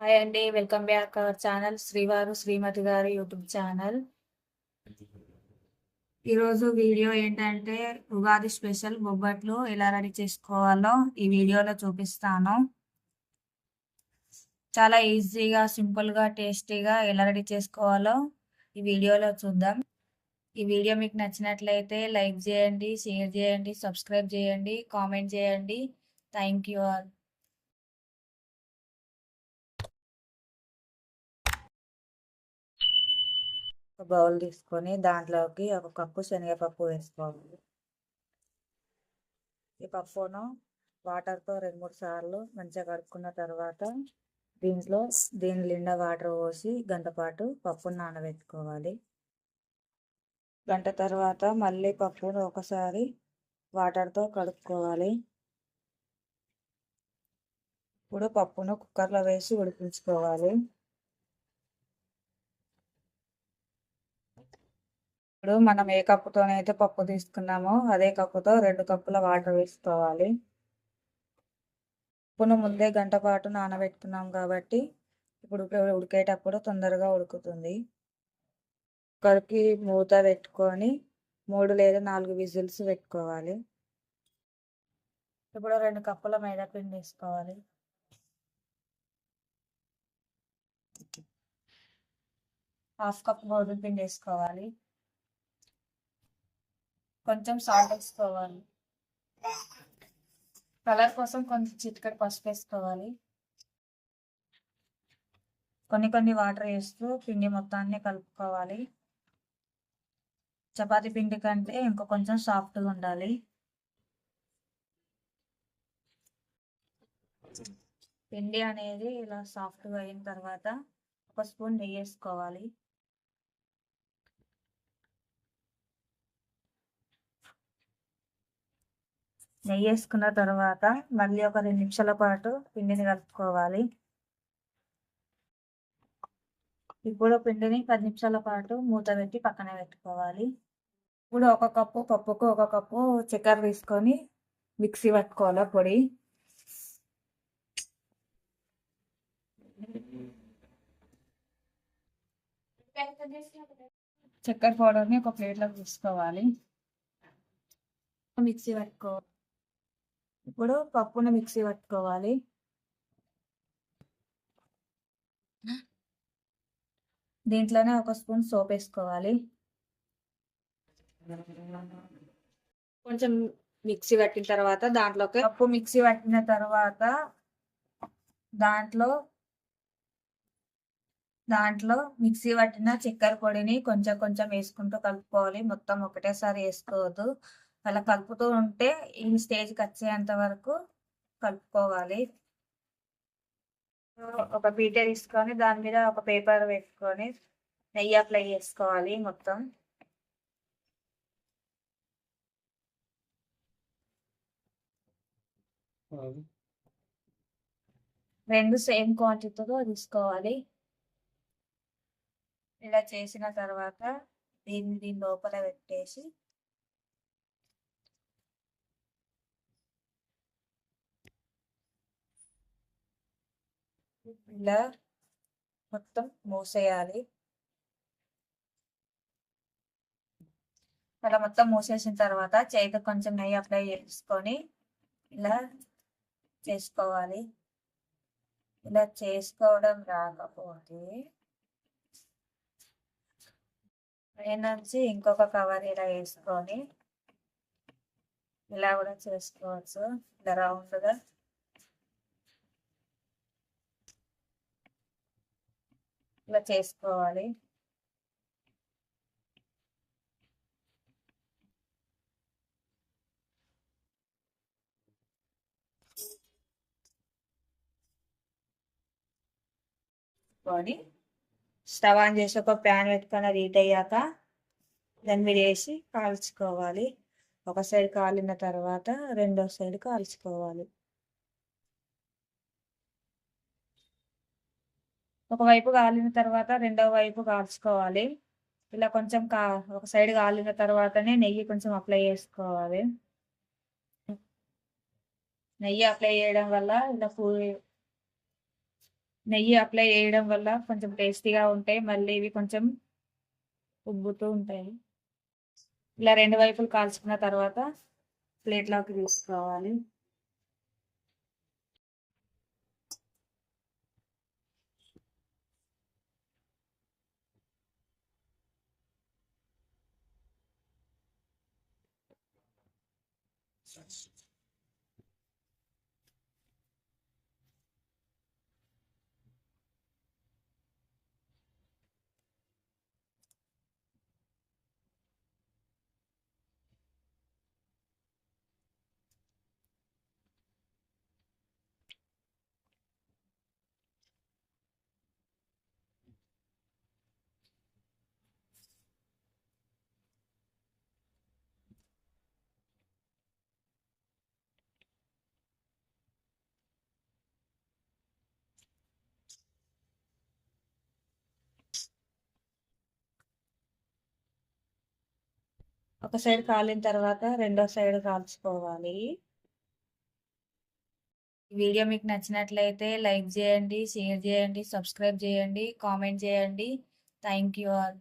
Hi అండి welcome back our channel శ్రీవారు శ్రీమతి గారి యూట్యూబ్ ఛానల్ ఈరోజు వీడియో ఏంటంటే ఉగాది స్పెషల్ బొబ్బట్లు ఎలా రెడీ చేసుకోవాలో ఈ వీడియోలో చూపిస్తాను. చాలా ఈజీగా సింపుల్గా టేస్టీగా ఎలా రెడీ చేసుకోవాలో ఈ వీడియోలో చూద్దాం. ఈ వీడియో మీకు నచ్చినట్లయితే లైక్ చేయండి షేర్ చేయండి సబ్స్క్రైబ్ చేయండి కామెంట్ చేయండి. థ్యాంక్ యూ ఆల్ ఒక బౌల్ తీసుకొని దాంట్లోకి ఒక కప్పు శనగపప్పు వేసుకోవాలి. ఈ పప్పును వాటర్తో రెండు మూడు సార్లు మంచిగా కడుక్కున్న తర్వాత దీంట్లో దీని నిండా వాటర్ పోసి గంట పాటు పప్పును నానబెట్టుకోవాలి. గంట తర్వాత మళ్ళీ పప్పును ఒకసారి వాటర్తో కడుక్కోవాలి. ఇప్పుడు పప్పును కుక్కర్లో వేసి ఉడికించుకోవాలి. ఇప్పుడు మనం ఏ కప్పుతోనైతే పప్పు తీసుకున్నామో అదే కప్పుతో రెండు కప్పుల వాటర్ వేసుకోవాలి. పప్పును ముందే గంట పాటు నానబెట్టుకున్నాం కాబట్టి ఇప్పుడు ఉడికేటప్పుడు తొందరగా ఉడుకుతుంది. కరికి మూత పెట్టుకొని మూడు లేదా నాలుగు విజిల్స్ పెట్టుకోవాలి. ఇప్పుడు రెండు కప్పుల మైదాపిండి వేసుకోవాలి. హాఫ్ కప్ గోధుమ పిండి వేసుకోవాలి. కొంచెం సాల్ట్ వేసుకోవాలి. కలర్ కోసం కొంచెం చిటికడ పసుపు వేసుకోవాలి. కొన్ని కొన్ని వాటర్ వేస్తూ పిండి మొత్తాన్ని కలుపుకోవాలి. చపాతి పిండి కంటే ఇంకా కొంచెం సాఫ్ట్గా ఉండాలి. పిండి అనేది ఇలా సాఫ్ట్గా అయిన తర్వాత ఒక స్పూన్ నెయ్యి వేసుకోవాలి. నెయ్యి వేసుకున్న తర్వాత మళ్ళీ ఒక రెండు నిమిషాల పాటు పిండిని కలుపుకోవాలి. ఇప్పుడు పిండిని పది నిమిషాల పాటు మూత పెట్టి పక్కన పెట్టుకోవాలి. ఇప్పుడు ఒక కప్పు పప్పుకు ఒక కప్పు చక్కెర తీసుకొని మిక్సీ పట్టుకోవాలి పొడి? చక్కెర పౌడర్ని ఒక ప్లేట్లోకి తీసుకోవాలి మిక్సీ పట్టుకోవాలి. ఇప్పుడు పప్పును మిక్సీ పట్టుకోవాలి. దీంట్లోనే ఒక స్పూన్ సోప్ వేసుకోవాలి. కొంచెం మిక్సీ పట్టిన తర్వాత దాంట్లోకి పప్పు మిక్సీ పట్టిన తర్వాత దాంట్లో దాంట్లో మిక్సీ పట్టిన చక్కెర పొడిని కొంచెం కొంచెం వేసుకుంటూ కలుపుకోవాలి. మొత్తం ఒకటేసారి వేసుకోవద్దు. అలా కలుపుతూ ఉంటే ఈ స్టేజ్కి వచ్చేంత వరకు కలుపుకోవాలి. ఒక పీట తీసుకొని దాని మీద ఒక పేపర్ పెట్టుకొని నెయ్యి అప్లై చేసుకోవాలి మొత్తం. రెండు సేమ్ క్వాంటిటీతో తీసుకోవాలి. ఇలా చేసిన తర్వాత దీన్ని దీని లోపల పెట్టేసి ఇలా మొత్తం మూసేయాలి. అలా మొత్తం మూసేసిన తర్వాత చేతి కొంచెం నెయ్యి అప్లై చేసుకొని ఇలా చేసుకోవాలి. ఇలా చేసుకోవడం రాకపోతే నుంచి ఇంకొక కవర్ ఇలా వేసుకొని ఇలా కూడా చేసుకోవచ్చు. ఇలా రౌండ్గా ఇలా చేసుకోవాలి. కొని స్టవ్ ఆన్ చేసి ఒక ప్యాన్ పెట్టుకొని అది హీట్ అయ్యాక దాన్ని మీద వేసి కాల్చుకోవాలి. ఒక సైడ్ కాలిన తర్వాత రెండో సైడ్ కాల్చుకోవాలి. ఒకవైపు కాలిన తర్వాత రెండవ వైపు కాల్చుకోవాలి. ఇలా కొంచెం కా ఒక సైడ్ కాలిన తర్వాతనే నెయ్యి కొంచెం అప్లై చేసుకోవాలి. నెయ్యి అప్లై చేయడం వల్ల ఇలా నెయ్యి అప్లై చేయడం వల్ల కొంచెం టేస్టీగా ఉంటాయి. మళ్ళీ ఇవి కొంచెం ఉబ్బుతూ ఉంటాయి. ఇలా రెండు వైపులు కాల్చుకున్న తర్వాత ప్లేట్లోకి తీసుకోవాలి. 그 렇. ఒక సైడ్ కాలిన తర్వాత రెండో సైడ్ కాల్చుకోవాలి. వీడియో మీకు నచ్చినట్లయితే లైక్ చేయండి షేర్ చేయండి సబ్స్క్రైబ్ చేయండి కామెంట్ చేయండి. Thank you all.